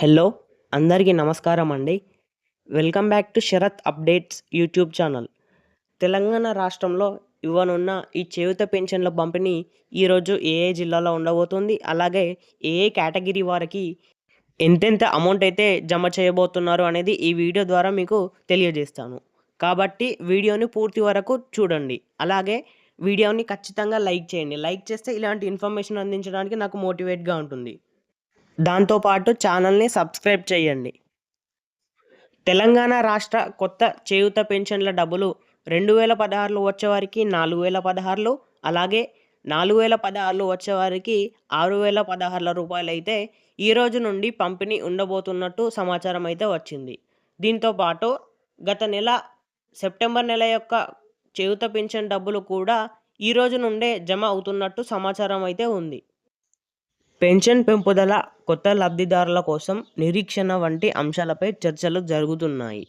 Hello అందరికీ నమస్కారం అండి. Welcome back to Sharath updates YouTube channel. Telangana రాష్ట్రంలో ఇవ్వనున్న ఈ చేయుత పెన్షన్ల పంపిణీ ఈరోజు ఏ ఏ జిల్లాలో ఉండబోతుంది? అలాగే ఏ ఏ కేటగిరీ వారికి ఎంతెంత అమౌంట్ అయితే జమ చేయబోతున్నారు అనేది ఈ వీడియో ద్వారా మీకు తెలియజేస్తాను. కాబట్టి వీడియోని పూర్తి వరకు చూడండి. అలాగే వీడియోని ఖచ్చితంగా లైక్ చేయండి. లైక్ చేస్తే ఇలాంటి ఇన్ఫర్మేషన్ అందించడానికి నాకు మోటివేట్గా ఉంటుంది. దాంతోపాటు ఛానల్ని సబ్స్క్రైబ్ చేయండి. తెలంగాణ రాష్ట్ర కొత్త చేయూత పెన్షన్ల డబ్బులు రెండు వేల పదహారులో వచ్చేవారికి నాలుగు వేల పదహారులు అలాగే నాలుగు వేల పదహారులు వచ్చేవారికి ఆరు వేల పదహారుల రూపాయలు అయితే ఈ రోజు నుండి పంపిణీ ఉండబోతున్నట్టు సమాచారం అయితే వచ్చింది. దీంతో పాటు గత నెల సెప్టెంబర్ నెల యొక్క చేయుత పెన్షన్ డబ్బులు కూడా ఈ రోజు నుండే జమ అవుతున్నట్టు సమాచారం అయితే ఉంది. పెన్షన్ పెంపుదల కొత్త లబ్ధిదారుల కోసం నిరీక్షణ వంటి అంశాలపై చర్చలు జరుగుతున్నాయి.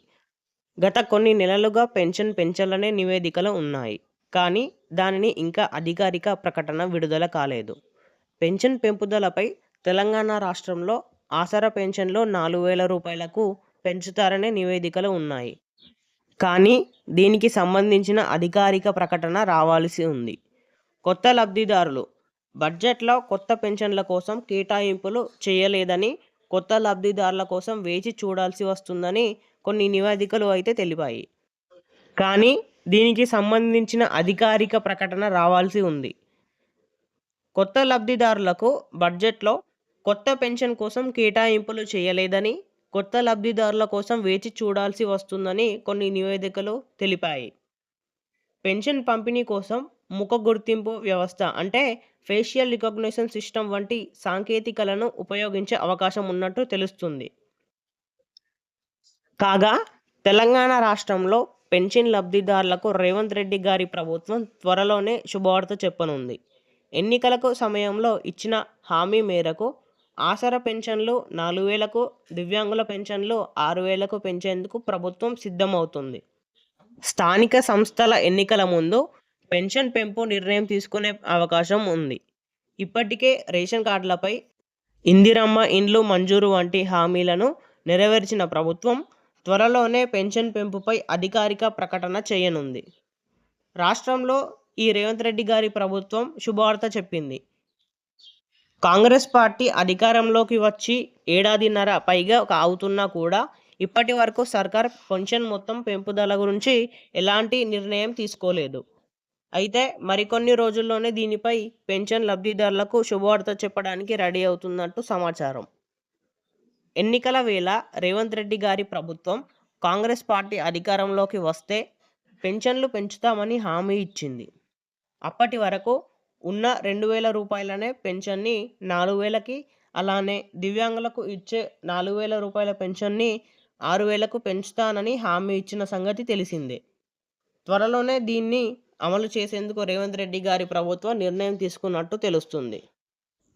గత కొన్ని నెలలుగా పెన్షన్ పెంచాలనే నివేదికలు ఉన్నాయి. కానీ దానిని ఇంకా అధికారిక ప్రకటన విడుదల కాలేదు. పెన్షన్ పెంపుదలపై తెలంగాణ రాష్ట్రంలో ఆసరా పెన్షన్లో నాలుగు వేల రూపాయలకు పెంచుతారనే నివేదికలు ఉన్నాయి. కానీ దీనికి సంబంధించిన అధికారిక ప్రకటన రావాల్సి ఉంది. కొత్త లబ్ధిదారులు బడ్జెట్లో కొత్త పెన్షన్ల కోసం కేటాయింపులు చేయలేదని కొత్త లబ్ధిదారుల కోసం వేచి చూడాల్సి వస్తుందని కొన్ని నివేదికలు అయితే తెలిపాయి. కానీ దీనికి సంబంధించిన అధికారిక ప్రకటన రావాల్సి ఉంది. కొత్త లబ్ధిదారులకు బడ్జెట్లో కొత్త పెన్షన్ కోసం కేటాయింపులు చేయలేదని కొత్త లబ్ధిదారుల కోసం వేచి చూడాల్సి వస్తుందని కొన్ని నివేదికలు తెలిపాయి. పెన్షన్ పంపిణీ కోసం ముఖ గుర్తింపు వ్యవస్థ అంటే ఫేషియల్ రికగ్నిషన్ సిస్టమ్ వంటి సాంకేతికలను ఉపయోగించే అవకాశం ఉన్నట్టు తెలుస్తుంది. కాగా తెలంగాణ రాష్ట్రంలో పెన్షన్ లబ్ధిదారులకు రేవంత్ రెడ్డి గారి ప్రభుత్వం త్వరలోనే శుభవార్త చెప్పనుంది. ఎన్నికలకు సమయంలో ఇచ్చిన హామీ మేరకు ఆసర పెన్షన్లు నాలుగు వేలకు దివ్యాంగుల పెన్షన్లు ఆరు వేలకు పెంచేందుకు ప్రభుత్వం సిద్ధమవుతుంది. స్థానిక సంస్థల ఎన్నికల ముందు పెన్షన్ పెంపు నిర్ణయం తీసుకునే అవకాశం ఉంది. ఇప్పటికే రేషన్ కార్డులపై ఇందిరమ్మ ఇండ్లు మంజూరు వంటి హామీలను నెరవేర్చిన ప్రభుత్వం త్వరలోనే పెన్షన్ పెంపుపై అధికారిక ప్రకటన చేయనుంది. రాష్ట్రంలో ఈ రేవంత్ రెడ్డి గారి ప్రభుత్వం శుభవార్త చెప్పింది. కాంగ్రెస్ పార్టీ అధికారంలోకి వచ్చి ఏడాదిన్నర పైగా అవుతున్నా కూడా ఇప్పటి వరకు సర్కార్ పెన్షన్ మొత్తం పెంపుదల గురించి ఎలాంటి నిర్ణయం తీసుకోలేదు. అయితే మరికొన్ని రోజుల్లోనే దీనిపై పెన్షన్ లబ్ధిదారులకు శుభవార్త చెప్పడానికి రెడీ అవుతున్నట్టు సమాచారం. ఎన్నికల వేళ రేవంత్ రెడ్డి గారి ప్రభుత్వం కాంగ్రెస్ పార్టీ అధికారంలోకి వస్తే పెన్షన్లు పెంచుతామని హామీ ఇచ్చింది. అప్పటి వరకు ఉన్న రెండు వేల రూపాయలనే పెన్షన్ని నాలుగు వేలకి అలానే దివ్యాంగులకు ఇచ్చే నాలుగు వేల రూపాయల పెన్షన్ని ఆరు వేలకు పెంచుతానని హామీ ఇచ్చిన సంగతి తెలిసిందే. త్వరలోనే దీన్ని అమలు చేసేందుకు రేవంత్ రెడ్డి గారి ప్రభుత్వం నిర్ణయం తీసుకున్నట్టు తెలుస్తుంది.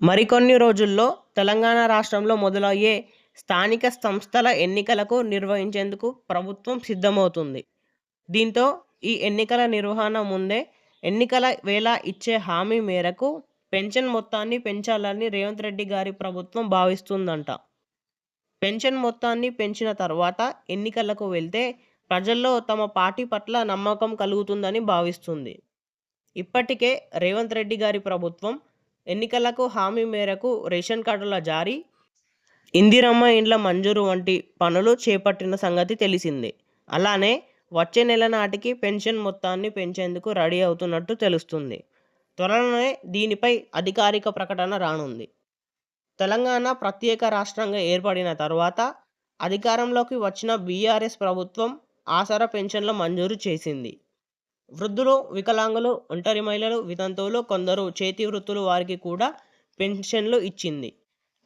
మరికొన్ని రోజుల్లో తెలంగాణ రాష్ట్రంలో మొదలయ్యే స్థానిక సంస్థల ఎన్నికలకు నిర్వహించేందుకు ప్రభుత్వం సిద్ధమవుతుంది. దీంతో ఈ ఎన్నికల నిర్వహణ ముందే ఎన్నికల వేళ ఇచ్చే హామీ మేరకు పెన్షన్ మొత్తాన్ని పెంచాలని రేవంత్ రెడ్డి గారి ప్రభుత్వం భావిస్తుందంట. పెన్షన్ మొత్తాన్ని పెంచిన తర్వాత ఎన్నికలకు వెళ్తే ప్రజల్లో తమ పార్టీ పట్ల నమ్మకం కలుగుతుందని భావిస్తుంది. ఇప్పటికే రేవంత్ రెడ్డి గారి ప్రభుత్వం ఎన్నికలకు హామీ మేరకు రేషన్ కార్డుల జారీ ఇందిరమ్మ ఇండ్ల మంజూరు వంటి పనులు చేపట్టిన సంగతి తెలిసిందే. అలానే వచ్చే నెల నాటికి పెన్షన్ మొత్తాన్ని పెంచేందుకు రెడీ అవుతున్నట్టు తెలుస్తుంది. త్వరలోనే దీనిపై అధికారిక ప్రకటన రానుంది. తెలంగాణ ప్రత్యేక రాష్ట్రంగా ఏర్పడిన తర్వాత అధికారంలోకి వచ్చిన బీఆర్ఎస్ ప్రభుత్వం ఆసరా పెన్షన్ల మంజూరు చేసింది. వృద్ధులు వికలాంగులు ఒంటరి మహిళలు వితంతువులు కొందరు చేతి వృత్తులు వారికి కూడా పెన్షన్లు ఇచ్చింది.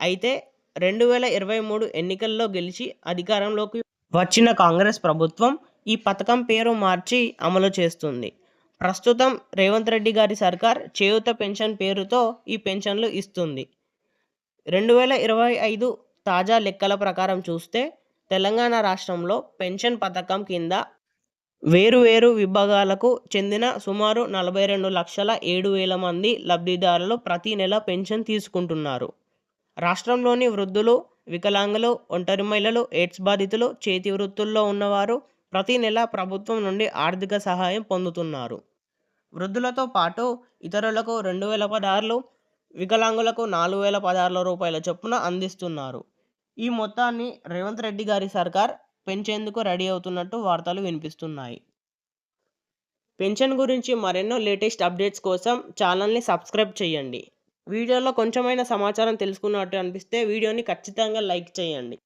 అయితే రెండు వేల ఇరవై మూడు ఎన్నికల్లో గెలిచి అధికారంలోకి వచ్చిన కాంగ్రెస్ ప్రభుత్వం ఈ పథకం పేరు మార్చి అమలు చేస్తుంది. ప్రస్తుతం రేవంత్ రెడ్డి గారి సర్కార్ చేయూత పెన్షన్ పేరుతో ఈ పెన్షన్లు ఇస్తుంది. రెండు వేల ఇరవై ఐదు తాజా లెక్కల ప్రకారం చూస్తే తెలంగాణ రాష్ట్రంలో పెన్షన్ పథకం కింద వేరువేరు విభాగాలకు చెందిన సుమారు నలభై రెండు లక్షల ఏడు వేల మంది లబ్ధిదారులు ప్రతి నెల పెన్షన్ తీసుకుంటున్నారు. రాష్ట్రంలోని వృద్ధులు వికలాంగులు ఒంటరి మహిళలు ఎయిడ్స్ బాధితులు చేతి వృత్తుల్లో ఉన్నవారు ప్రతి నెల ప్రభుత్వం నుండి ఆర్థిక సహాయం పొందుతున్నారు. వృద్ధులతో పాటు ఇతరులకు రెండు వేల పదహారులు వికలాంగులకు నాలుగు వేల పదహారుల రూపాయల చొప్పున అందిస్తున్నారు. ఈ మొత్తాన్ని రేవంత్ రెడ్డి గారి సర్కార్ పెంచేందుకు రెడీ అవుతున్నట్టు వార్తలు వినిపిస్తున్నాయి. పెన్షన్ గురించి మరెన్నో లేటెస్ట్ అప్డేట్స్ కోసం ఛానల్ని సబ్స్క్రైబ్ చేయండి. వీడియోలో కొంచెమైనా సమాచారం తెలుసుకున్నట్టు అనిపిస్తే వీడియోని ఖచ్చితంగా లైక్ చేయండి.